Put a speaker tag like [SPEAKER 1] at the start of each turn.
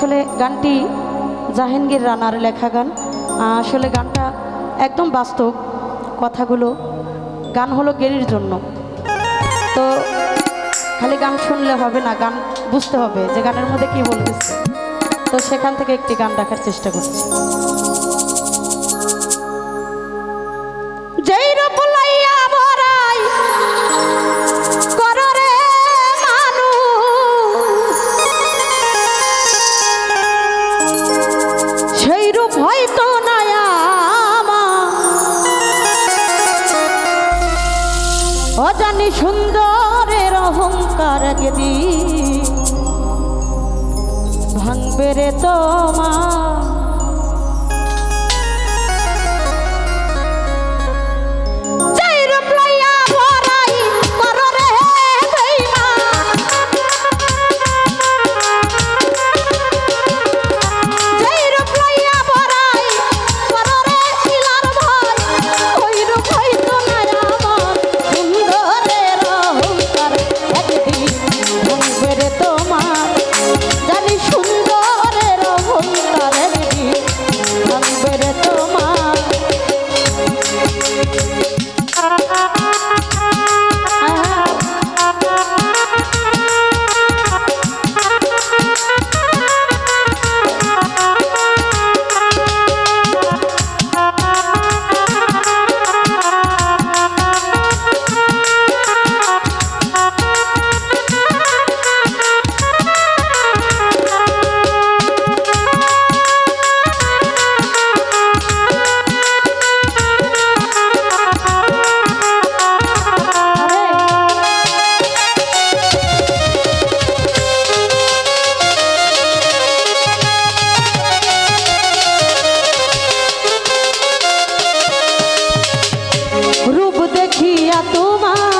[SPEAKER 1] আসলে গানটি জাহাঙ্গীর রানার লেখা গান। আসলে গানটা একদম বাস্তব কথাগুলো। গান হলো গেরির জন্য। তো খালি গান শুনলে হবে না, গান বুঝতে হবে যে গানের মধ্যে কি বলতেছে। তো সেখান থেকে একটি গান রাখার চেষ্টা করছি। সুন্দরের অহংকার যদি ভাঙবে রে তোমার তোমার